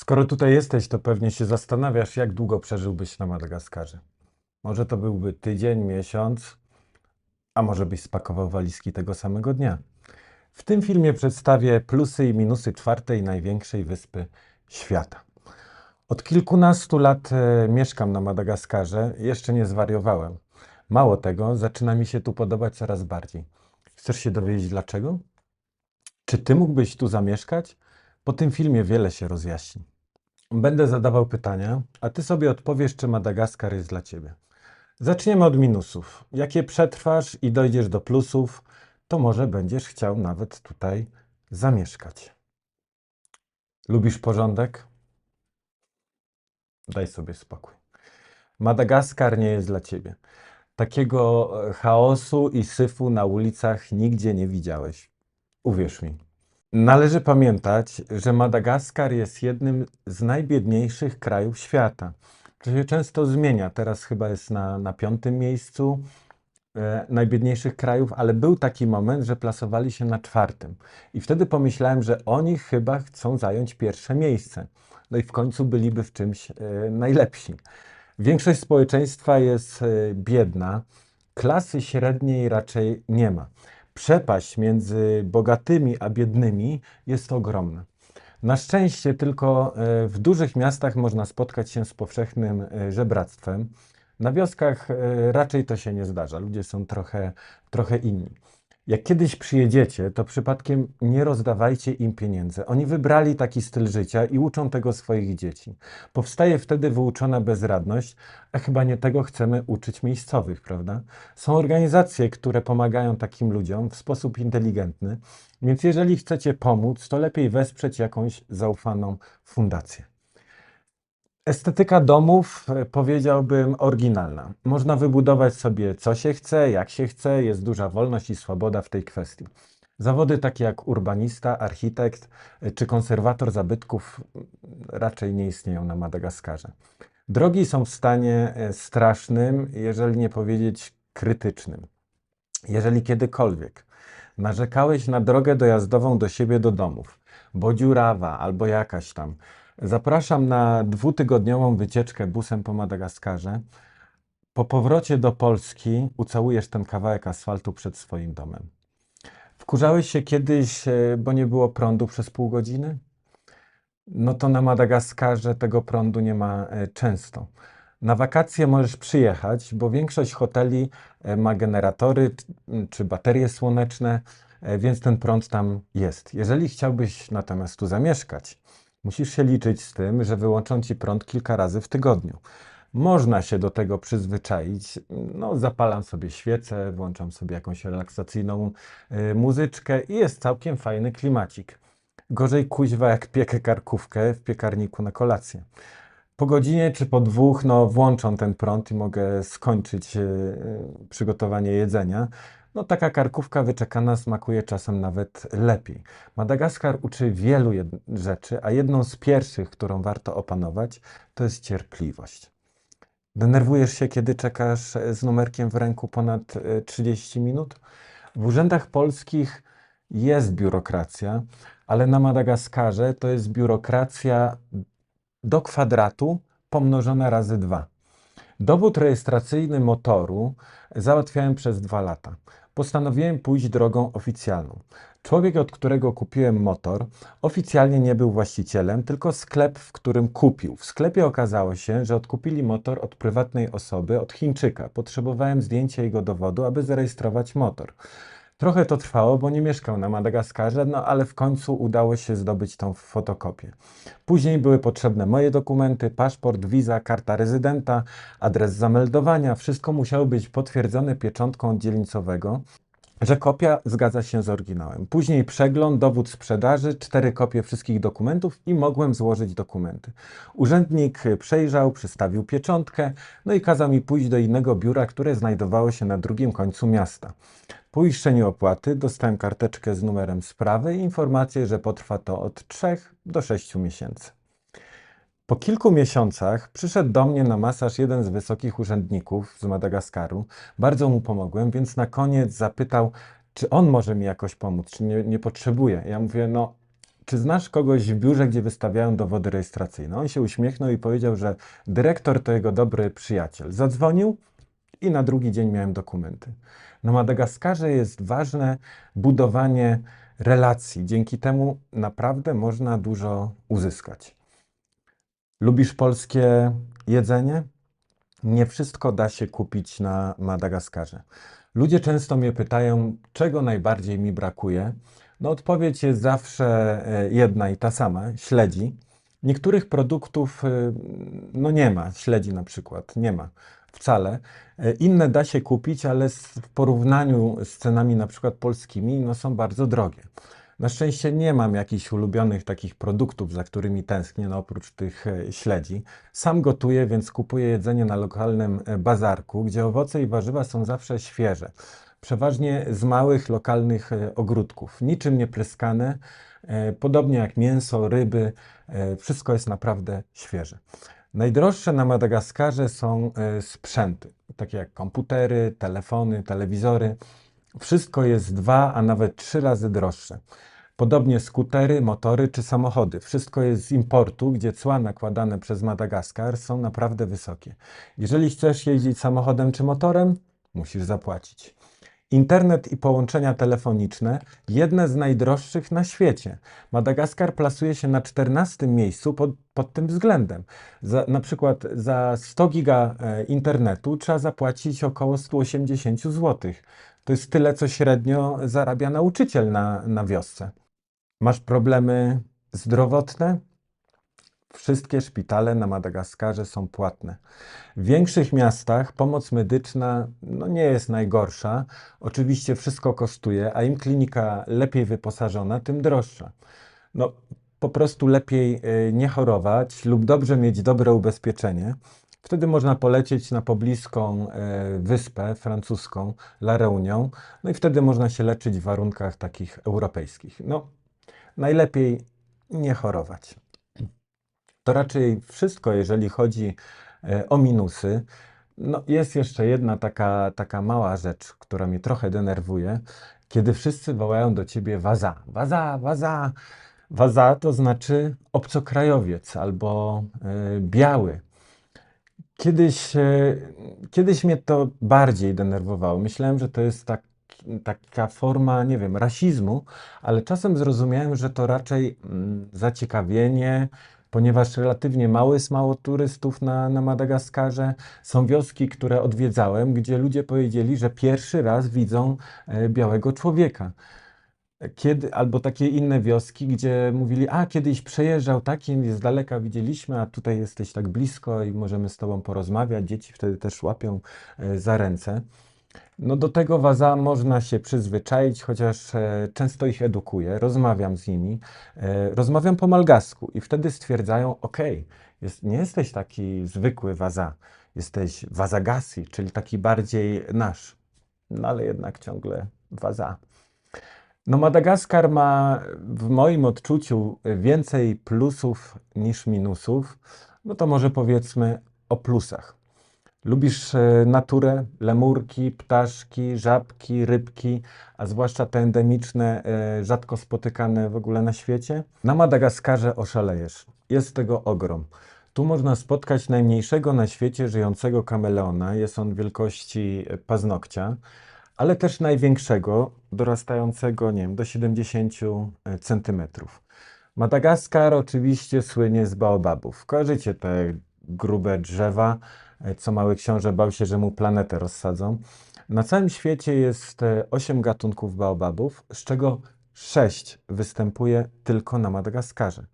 Skoro tutaj jesteś, to pewnie się zastanawiasz, jak długo przeżyłbyś na Madagaskarze. Może to byłby tydzień, miesiąc, a może byś spakował walizki tego samego dnia. W tym filmie przedstawię plusy i minusy czwartej największej wyspy świata. Od kilkunastu lat e, mieszkam na Madagaskarze, jeszcze nie zwariowałem. Mało tego, zaczyna mi się tu podobać coraz bardziej. Chcesz się dowiedzieć dlaczego? Czy ty mógłbyś tu zamieszkać? Po tym filmie wiele się rozjaśni. Będę zadawał pytania, a ty sobie odpowiesz, czy Madagaskar jest dla ciebie. Zaczniemy od minusów. Jak je przetrwasz i dojdziesz do plusów, to może będziesz chciał nawet tutaj zamieszkać. Lubisz porządek? Daj sobie spokój. Madagaskar nie jest dla ciebie. Takiego e, chaosu i syfu na ulicach nigdzie nie widziałeś. Uwierz mi. Należy pamiętać, że Madagaskar jest jednym z najbiedniejszych krajów świata. To się często zmienia. Teraz chyba jest na, na piątym miejscu e, najbiedniejszych krajów, ale był taki moment, że plasowali się na czwartym. I wtedy pomyślałem, że oni chyba chcą zająć pierwsze miejsce. No i w końcu byliby w czymś e, najlepsi. Większość społeczeństwa jest e, biedna, klasy średniej raczej nie ma. Przepaść między bogatymi a biednymi jest ogromna. Na szczęście tylko e, w dużych miastach można spotkać się z powszechnym e, żebractwem. Na wioskach e, raczej to się nie zdarza. Ludzie są trochę, trochę inni. Jak kiedyś przyjedziecie, to przypadkiem nie rozdawajcie im pieniędzy. Oni wybrali taki styl życia i uczą tego swoich dzieci. Powstaje wtedy wyuczona bezradność, a chyba nie tego chcemy uczyć miejscowych, prawda? Są organizacje, które pomagają takim ludziom w sposób inteligentny, więc jeżeli chcecie pomóc, to lepiej wesprzeć jakąś zaufaną fundację. Estetyka domów, e, powiedziałbym, oryginalna. Można wybudować sobie co się chce, jak się chce, jest duża wolność i swoboda w tej kwestii. Zawody takie jak urbanista, architekt e, czy konserwator zabytków m, raczej nie istnieją na Madagaskarze. Drogi są w stanie e, strasznym, jeżeli nie powiedzieć krytycznym. Jeżeli kiedykolwiek narzekałeś na drogę dojazdową do siebie do domów, bo dziurawa albo jakaś tam, Zapraszam na dwutygodniową wycieczkę busem po Madagaskarze. Po powrocie do Polski ucałujesz ten kawałek asfaltu przed swoim domem. Wkurzałeś się kiedyś, e, bo nie było prądu przez pół godziny? No to na Madagaskarze tego prądu nie ma e, często. Na wakacje możesz przyjechać, bo większość hoteli e, ma generatory czy baterie słoneczne, więc ten prąd tam jest. Jeżeli chciałbyś natomiast tu zamieszkać, Musisz się liczyć z tym, że wyłączą ci prąd kilka razy w tygodniu. Można się do tego przyzwyczaić. No, zapalam sobie świecę, włączam sobie jakąś relaksacyjną y, muzyczkę i jest całkiem fajny klimacik. Gorzej kuźwa jak piekę karkówkę w piekarniku na kolację. Po godzinie czy po dwóch, no, włączą ten prąd i mogę skończyć y, y, przygotowanie jedzenia. No taka karkówka wyczekana smakuje czasem nawet lepiej. Madagaskar uczy wielu rzeczy, a jedną z pierwszych, którą warto opanować, to jest cierpliwość. Denerwujesz się, kiedy czekasz e, z numerkiem w ręku ponad 30 e, minut? W urzędach polskich jest biurokracja, ale na Madagaskarze to jest biurokracja do kwadratu pomnożona razy dwa. Dowód rejestracyjny motoru załatwiałem przez dwa lata postanowiłem pójść drogą oficjalną. Człowiek, od którego kupiłem motor, oficjalnie nie był właścicielem, tylko sklep, w którym kupił. W sklepie okazało się, że odkupili motor od prywatnej osoby, od Chińczyka. Potrzebowałem zdjęcia jego dowodu, aby zarejestrować motor. Trochę to trwało, bo nie mieszkał na Madagaskarze, no ale w końcu udało się zdobyć tą fotokopię. Później były potrzebne moje dokumenty, paszport, wiza, karta rezydenta, adres zameldowania. Wszystko musiało być potwierdzone pieczątką dzielnicowego że kopia zgadza się z oryginałem. Później przegląd, dowód sprzedaży, cztery kopie wszystkich dokumentów i mogłem złożyć dokumenty. Urzędnik przejrzał, przystawił pieczątkę, no i kazał mi pójść do innego biura, które znajdowało się na drugim końcu miasta. Po uiszczeniu opłaty dostałem karteczkę z numerem sprawy i informację, że potrwa to od 3 do 6 miesięcy. Po kilku miesiącach przyszedł do mnie na masaż jeden z wysokich urzędników z Madagaskaru. Bardzo mu pomogłem, więc na koniec zapytał, czy on może mi jakoś pomóc, czy nie, nie potrzebuje. Ja mówię, no czy znasz kogoś w biurze, gdzie wystawiają dowody rejestracyjne? On się uśmiechnął i powiedział, że dyrektor to jego dobry przyjaciel. Zadzwonił i na drugi dzień miałem dokumenty. Na Madagaskarze jest ważne budowanie relacji. Dzięki temu naprawdę można dużo uzyskać. Lubisz polskie jedzenie? Nie wszystko da się kupić na Madagaskarze. Ludzie często mnie pytają, czego najbardziej mi brakuje. No, odpowiedź jest zawsze e, jedna i ta sama: śledzi. Niektórych produktów e, no nie ma, śledzi na przykład, nie ma wcale. E, inne da się kupić, ale w porównaniu z cenami na przykład polskimi, no są bardzo drogie. Na szczęście nie mam jakichś ulubionych takich produktów, za którymi tęsknię, no oprócz tych e, śledzi. Sam gotuję, więc kupuję jedzenie na lokalnym e, bazarku, gdzie owoce i warzywa są zawsze świeże. Przeważnie z małych, lokalnych ogródków, niczym nie pryskane, podobnie jak mięso, ryby, wszystko jest naprawdę świeże. Najdroższe na Madagaskarze są sprzęty, takie jak komputery, telefony, telewizory. Wszystko jest dwa, a nawet trzy razy droższe. Podobnie skutery, motory czy samochody. Wszystko jest z importu, gdzie cła nakładane przez Madagaskar są naprawdę wysokie. Jeżeli chcesz jeździć samochodem czy motorem, musisz zapłacić. Internet i połączenia telefoniczne jedne z najdroższych na świecie. Madagaskar plasuje się na 14 miejscu pod, pod tym względem. Za, na przykład za 100 giga e, internetu trzeba zapłacić około 180 zł. To jest tyle, co średnio zarabia nauczyciel na, na wiosce. Masz problemy zdrowotne? Wszystkie szpitale na Madagaskarze są płatne. W większych miastach pomoc medyczna no, nie jest najgorsza. Oczywiście wszystko kosztuje, a im klinika lepiej wyposażona, tym droższa. No, po prostu lepiej y, nie chorować lub dobrze mieć dobre ubezpieczenie. Wtedy można polecieć na pobliską y, wyspę francuską, La Réunion, no i wtedy można się leczyć w warunkach takich europejskich. No, najlepiej nie chorować. To raczej wszystko, jeżeli chodzi e, o minusy. No, jest jeszcze jedna taka, taka mała rzecz, która mnie trochę denerwuje, kiedy wszyscy wołają do ciebie waza, waza, waza. Waza to znaczy obcokrajowiec albo y, biały. Kiedyś, y, kiedyś mnie to bardziej denerwowało. Myślałem, że to jest tak taka forma, nie wiem, rasizmu, ale czasem zrozumiałem, że to raczej mm, zaciekawienie, ponieważ relatywnie mało jest mało turystów na, na Madagaskarze. Są wioski, które odwiedzałem, gdzie ludzie powiedzieli, że pierwszy raz widzą e, białego człowieka. Kiedy, albo takie inne wioski, gdzie mówili, a kiedyś przejeżdżał taki, z daleka widzieliśmy, a tutaj jesteś tak blisko i możemy z tobą porozmawiać. Dzieci wtedy też łapią e, za ręce. No do tego waza można się przyzwyczaić, chociaż e, często ich edukuję, rozmawiam z nimi, e, rozmawiam po malgasku i wtedy stwierdzają, ok, jest, nie jesteś taki zwykły waza, jesteś wazagasi, czyli taki bardziej nasz, no ale jednak ciągle waza. No Madagaskar ma w moim odczuciu więcej plusów niż minusów, no to może powiedzmy o plusach. Lubisz e, naturę, lemurki, ptaszki, żabki, rybki, a zwłaszcza te endemiczne, e, rzadko spotykane w ogóle na świecie? Na Madagaskarze oszalejesz. Jest tego ogrom. Tu można spotkać najmniejszego na świecie żyjącego kameleona. Jest on wielkości e, paznokcia, ale też największego, dorastającego, nie wiem, do 70 centymetrów. Madagaskar oczywiście słynie z baobabów. Kojarzycie te grube drzewa, co mały książę bał się, że mu planetę rozsadzą. Na całym świecie jest 8 e, gatunków baobabów, z czego 6 występuje tylko na Madagaskarze.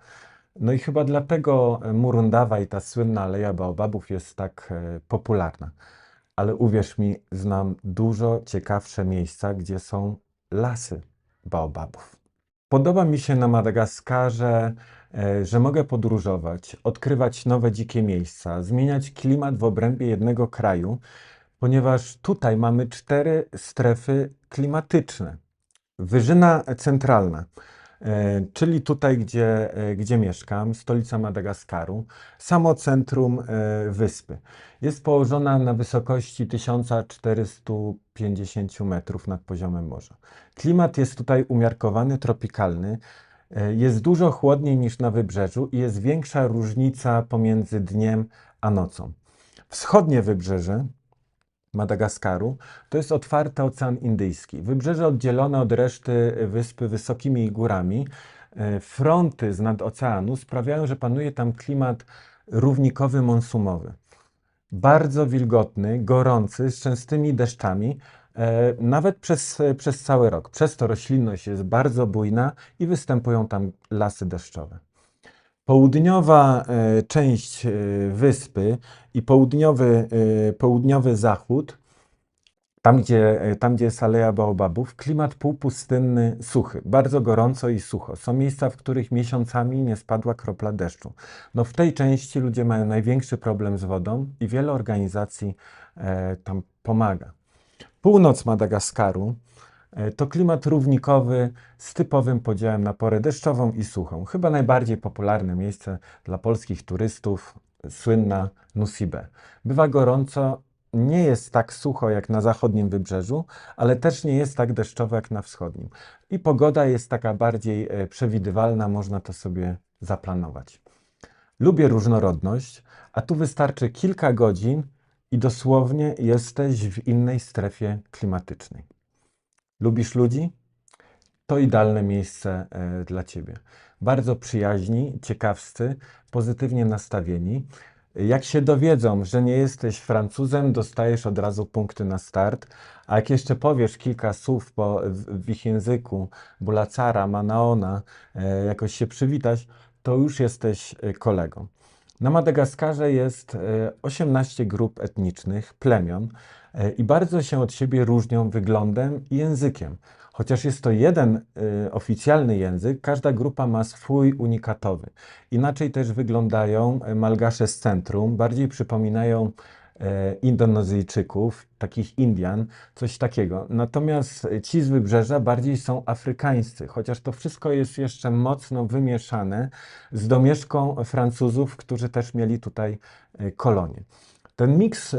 No i chyba dlatego e, Murundawa i ta słynna aleja baobabów jest tak popularna. Ale uwierz mi, znam dużo ciekawsze miejsca, gdzie są lasy baobabów. Podoba mi się na Madagaskarze E, że mogę podróżować, odkrywać nowe dzikie miejsca, zmieniać klimat w obrębie jednego kraju, ponieważ tutaj mamy cztery strefy klimatyczne. Wyżyna centralna, czyli tutaj, gdzie, e, gdzie mieszkam, stolica Madagaskaru, samo centrum wyspy. Jest położona na wysokości 1450 metrów nad poziomem morza. Klimat jest tutaj umiarkowany, tropikalny. E, Jest dużo chłodniej niż na wybrzeżu i jest większa różnica pomiędzy dniem a nocą. Wschodnie wybrzeże Madagaskaru to jest otwarty Ocean Indyjski. Wybrzeże oddzielone od reszty wyspy wysokimi górami. E, Fronty z nad oceanu sprawiają, że panuje tam klimat równikowy, monsumowy. Bardzo wilgotny, gorący, z częstymi deszczami, e, nawet przez, przez cały rok. Przez to roślinność jest bardzo bujna i występują tam lasy deszczowe. Południowa e, część e, wyspy i południowy, e, południowy zachód, tam gdzie, tam gdzie jest Aleja Baobabów, klimat półpustynny, suchy, bardzo gorąco i sucho. Są miejsca, w których miesiącami nie spadła kropla deszczu. No w tej części ludzie mają największy problem z wodą i wiele organizacji tam pomaga. Północ Madagaskaru to klimat równikowy z typowym podziałem na porę deszczową i suchą. Chyba najbardziej popularne miejsce dla polskich turystów, słynna Nusibe. Bywa gorąco, nie jest tak sucho jak na zachodnim wybrzeżu, ale też nie jest tak deszczowo jak na wschodnim. I pogoda jest taka bardziej e, przewidywalna, można to sobie zaplanować. Lubię różnorodność, a tu wystarczy kilka godzin i dosłownie jesteś w innej strefie klimatycznej. Lubisz ludzi? To idealne miejsce e, dla Ciebie. Bardzo przyjaźni, ciekawscy, pozytywnie nastawieni. Jak się dowiedzą, że nie jesteś Francuzem, dostajesz od razu punkty na start. A jak jeszcze powiesz kilka słów po, w, w ich języku, bulacara, manaona, e, jakoś się przywitać, to już jesteś e, kolegą. Na Madagaskarze jest e, 18 grup etnicznych, plemion i bardzo się od siebie różnią wyglądem i językiem. Chociaż jest to jeden e, oficjalny język, każda grupa ma swój unikatowy. Inaczej też wyglądają e, Malgasze z centrum, bardziej przypominają e, Indonezyjczyków, takich Indian, coś takiego. Natomiast ci z wybrzeża bardziej są afrykańscy, chociaż to wszystko jest jeszcze mocno wymieszane z domieszką Francuzów, którzy też mieli tutaj e, kolonie. Ten miks e,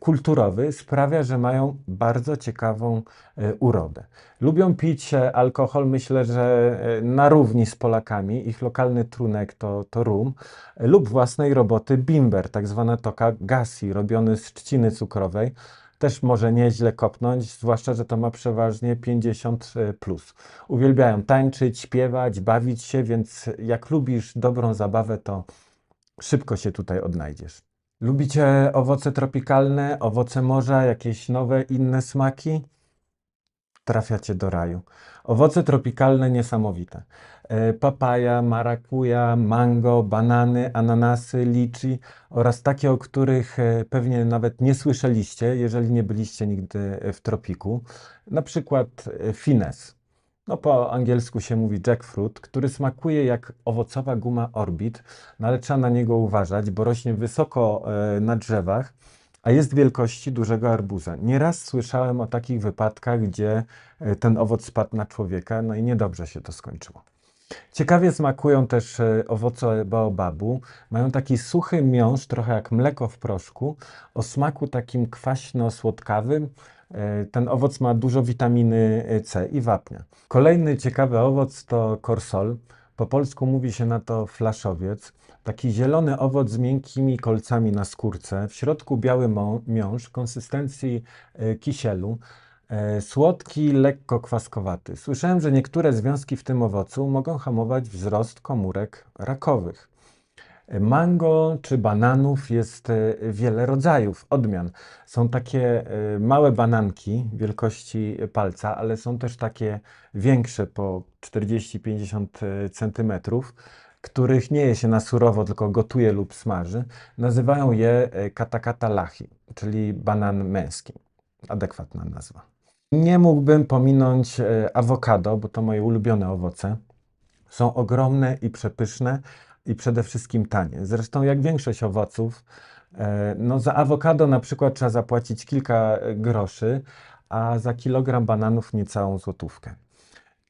kulturowy sprawia, że mają bardzo ciekawą e, urodę. Lubią pić e, alkohol, myślę, że na równi z Polakami. Ich lokalny trunek to, to rum lub własnej roboty bimber, tak zwana toka gasi, robiony z trzciny cukrowej. Też może nieźle kopnąć, zwłaszcza, że to ma przeważnie 50 plus. Uwielbiają tańczyć, śpiewać, bawić się, więc jak lubisz dobrą zabawę, to szybko się tutaj odnajdziesz. Lubicie owoce tropikalne, owoce morza, jakieś nowe, inne smaki? Trafiacie do raju. Owoce tropikalne niesamowite. E, Papaja, marakuja, mango, banany, ananasy, liczy oraz takie, o których e, pewnie nawet nie słyszeliście, jeżeli nie byliście nigdy w tropiku. Na przykład e, fines. No po angielsku się mówi jackfruit, który smakuje jak owocowa guma Orbit, no ale trzeba na niego uważać, bo rośnie wysoko e, na drzewach, a jest wielkości dużego arbuza. Nieraz słyszałem o takich wypadkach, gdzie e, ten owoc spadł na człowieka, no i niedobrze się to skończyło. Ciekawie smakują też e, owoce baobabu. Mają taki suchy miąższ, trochę jak mleko w proszku, o smaku takim kwaśno-słodkawym. E, Ten owoc ma dużo witaminy C i wapnia. Kolejny ciekawy owoc to korsol. Po polsku mówi się na to flaszowiec. Taki zielony owoc z miękkimi kolcami na skórce. W środku biały miąższ konsystencji e, kisielu. E, Słodki, lekko kwaskowaty. Słyszałem, że niektóre związki w tym owocu mogą hamować wzrost komórek rakowych. E, Mango czy bananów jest e, wiele rodzajów, odmian. Są takie e, małe bananki wielkości palca, ale są też takie większe po 40-50 centymetrów, których nie je się na surowo, tylko gotuje lub smaży. Nazywają je e, katakata lachi, czyli banan męski. Adekwatna nazwa. Nie mógłbym pominąć e, awokado, bo to moje ulubione owoce. Są ogromne i przepyszne i przede wszystkim tanie. Zresztą jak większość owoców, e, no za awokado na przykład trzeba zapłacić kilka e, groszy, a za kilogram bananów niecałą złotówkę.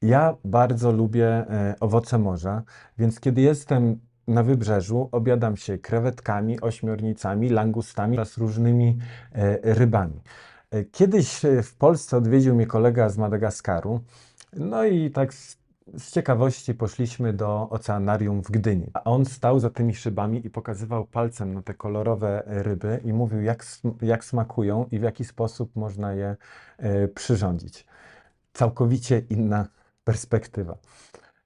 Ja bardzo lubię e, owoce morza, więc kiedy jestem na wybrzeżu, obiadam się krewetkami, ośmiornicami, langustami oraz różnymi rybami. Kiedyś w Polsce odwiedził mnie kolega z Madagaskaru, no i tak z ciekawości poszliśmy do oceanarium w Gdyni. A on stał za tymi szybami i pokazywał palcem na te kolorowe ryby i mówił, jak, jak smakują i w jaki sposób można je e, przyrządzić. Całkowicie inna perspektywa.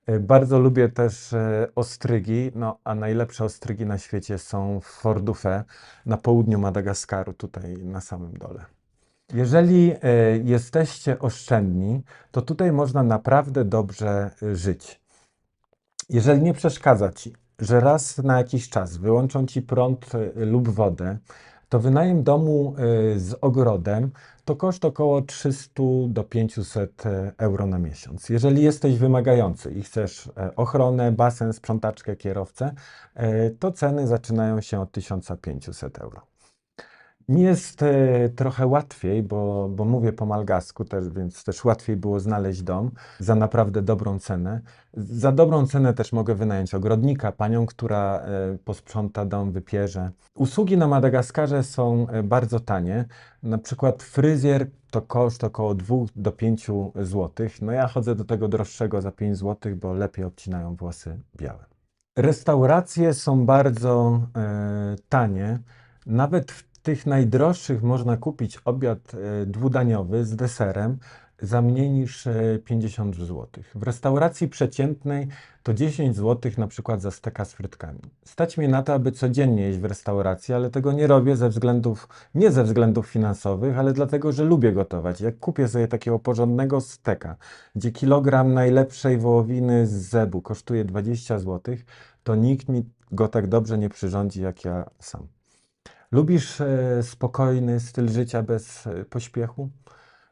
E, Bardzo lubię też e, ostrygi, no a najlepsze ostrygi na świecie są w Fordufę na południu Madagaskaru, tutaj na samym dole. Jeżeli e, jesteście oszczędni, to tutaj można naprawdę dobrze e, żyć. Jeżeli nie przeszkadza ci, że raz na jakiś czas wyłączą ci prąd e, lub wodę, to wynajem domu z ogrodem to koszt około 300 do 500 euro na miesiąc. Jeżeli jesteś wymagający i chcesz ochronę, basen, sprzątaczkę, kierowcę, to ceny zaczynają się od 1500 euro. Mi jest e, trochę łatwiej, bo, bo mówię po malgasku też, więc też łatwiej było znaleźć dom za naprawdę dobrą cenę. Za dobrą cenę też mogę wynająć ogrodnika, panią, która e, posprząta dom, wypierze. Usługi na Madagaskarze są e, bardzo tanie. Na przykład fryzjer to koszt około 2 do 5 zł. No ja chodzę do tego droższego za 5 zł, bo lepiej obcinają włosy białe. Restauracje są bardzo e, tanie. Nawet w tych najdroższych można kupić obiad e, dwudaniowy z deserem za mniej niż e, 50 zł. W restauracji przeciętnej to 10 zł na przykład za steka z frytkami. Stać mnie na to, aby codziennie jeść w restauracji, ale tego nie robię ze względów, nie ze względów finansowych, ale dlatego, że lubię gotować. Jak kupię sobie takiego porządnego steka, gdzie kilogram najlepszej wołowiny z zebu kosztuje 20 zł, to nikt mi go tak dobrze nie przyrządzi jak ja sam. Lubisz e, spokojny styl życia bez e, pośpiechu?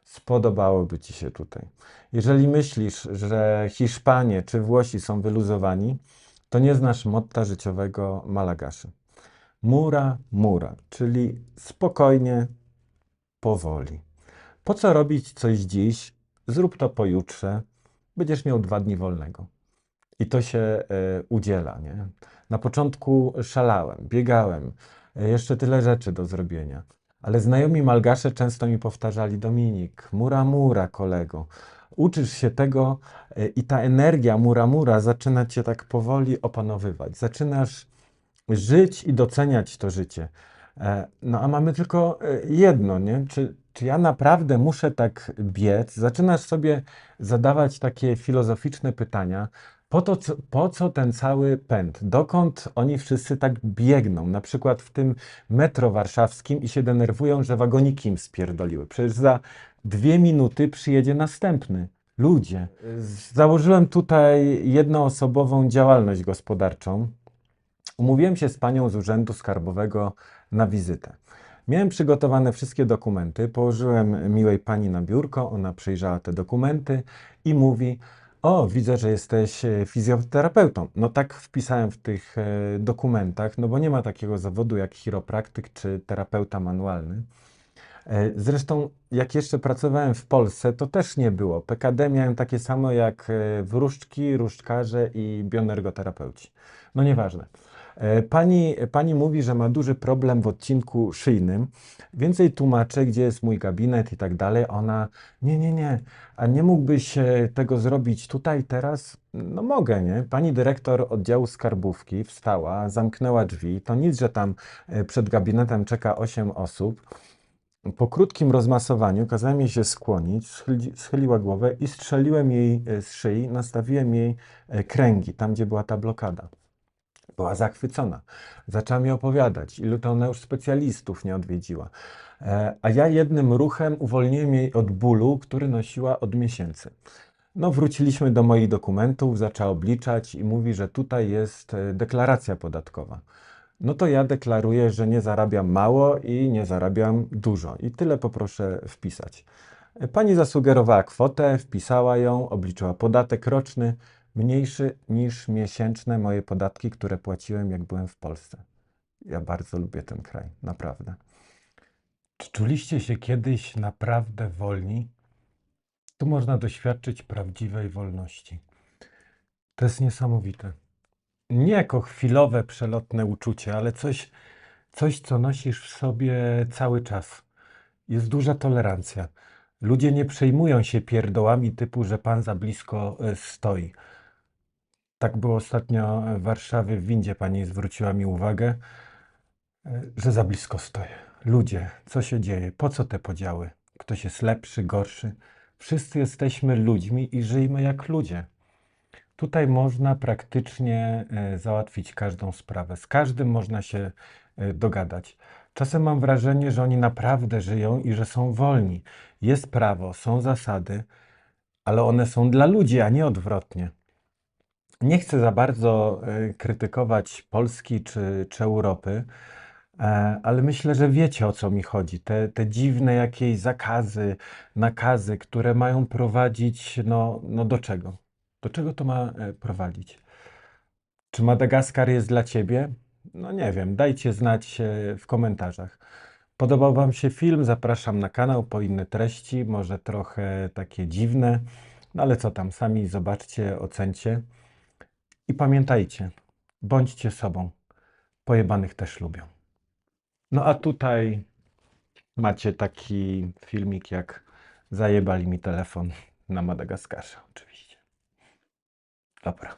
Spodobałoby ci się tutaj. Jeżeli myślisz, że Hiszpanie czy Włosi są wyluzowani, to nie znasz motta życiowego Malagaszy. Mura, mura, czyli spokojnie, powoli. Po co robić coś dziś? Zrób to pojutrze. Będziesz miał dwa dni wolnego. I to się e, udziela, nie? Na początku szalałem, biegałem, jeszcze tyle rzeczy do zrobienia. Ale znajomi malgasze często mi powtarzali: Dominik, mura, mura, kolego. Uczysz się tego e, i ta energia mura, mura zaczyna cię tak powoli opanowywać. Zaczynasz żyć i doceniać to życie. E, No a mamy tylko e, jedno, nie? Czy, czy ja naprawdę muszę tak biec? Zaczynasz sobie zadawać takie filozoficzne pytania. Po to, po co ten cały pęd? Dokąd oni wszyscy tak biegną? Na przykład w tym metro warszawskim i się denerwują, że wagoniki im spierdoliły. Przecież za dwie minuty przyjedzie następny. Ludzie. Założyłem tutaj jednoosobową działalność gospodarczą. Umówiłem się z panią z Urzędu Skarbowego na wizytę. Miałem przygotowane wszystkie dokumenty, położyłem miłej pani na biurko, ona przejrzała te dokumenty i mówi: O, widzę, że jesteś e, fizjoterapeutą. No tak wpisałem w tych e, dokumentach, no bo nie ma takiego zawodu jak chiropraktyk czy terapeuta manualny. E, Zresztą, jak jeszcze pracowałem w Polsce, to też nie było. PKD miałem takie samo jak wróżki, różdżkarze i bioenergoterapeuci. No nieważne. E, Pani, pani mówi, że ma duży problem w odcinku szyjnym. Więcej tłumaczę, gdzie jest mój gabinet i tak dalej. Ona, nie, nie, nie, a nie mógłbyś e, tego zrobić tutaj, teraz? No mogę, nie? Pani dyrektor oddziału skarbówki wstała, zamknęła drzwi. To nic, że tam e, przed gabinetem czeka 8 osób. Po krótkim rozmasowaniu kazałem jej się skłonić, schyli, schyliła głowę i strzeliłem jej z szyi, nastawiłem jej kręgi, tam gdzie była ta blokada. Była zachwycona. Zaczęła mi opowiadać, ilu to ona już specjalistów nie odwiedziła. E, A ja jednym ruchem uwolniłem jej od bólu, który nosiła od miesięcy. No, wróciliśmy do moich dokumentów, zaczęła obliczać i mówi, że tutaj jest e, deklaracja podatkowa. No to ja deklaruję, że nie zarabiam mało i nie zarabiam dużo. I tyle poproszę wpisać. Pani zasugerowała kwotę, wpisała ją, obliczyła podatek roczny, mniejszy niż miesięczne moje podatki, które płaciłem, jak byłem w Polsce. Ja bardzo lubię ten kraj, naprawdę. Czy czuliście się kiedyś naprawdę wolni? Tu można doświadczyć prawdziwej wolności. To jest niesamowite. Nie jako chwilowe, przelotne uczucie, ale coś, coś, co nosisz w sobie cały czas. Jest duża tolerancja. Ludzie nie przejmują się pierdołami typu, że pan za blisko e, stoi. Tak było ostatnio w Warszawie, w windzie pani zwróciła mi uwagę, e, że za blisko stoję. Ludzie, co się dzieje? Po co te podziały? Ktoś jest lepszy, gorszy? Wszyscy jesteśmy ludźmi i żyjmy jak ludzie. Tutaj można praktycznie e, załatwić każdą sprawę. Z każdym można się e, dogadać. Czasem mam wrażenie, że oni naprawdę żyją i że są wolni. Jest prawo, są zasady, ale one są dla ludzi, a nie odwrotnie. Nie chcę za bardzo e, krytykować Polski czy, czy Europy, e, ale myślę, że wiecie o co mi chodzi. Te, te dziwne jakieś zakazy, nakazy, które mają prowadzić, no, no do czego? Do czego to ma e, prowadzić? Czy Madagaskar jest dla ciebie? No nie wiem, dajcie znać w komentarzach. Podobał Wam się film? Zapraszam na kanał po inne treści, może trochę takie dziwne, no ale co tam, sami zobaczcie, ocencie. I pamiętajcie, bądźcie sobą. Pojebanych też lubią. No a tutaj macie taki filmik, jak zajebali mi telefon na Madagaskarze, oczywiście. Dobra.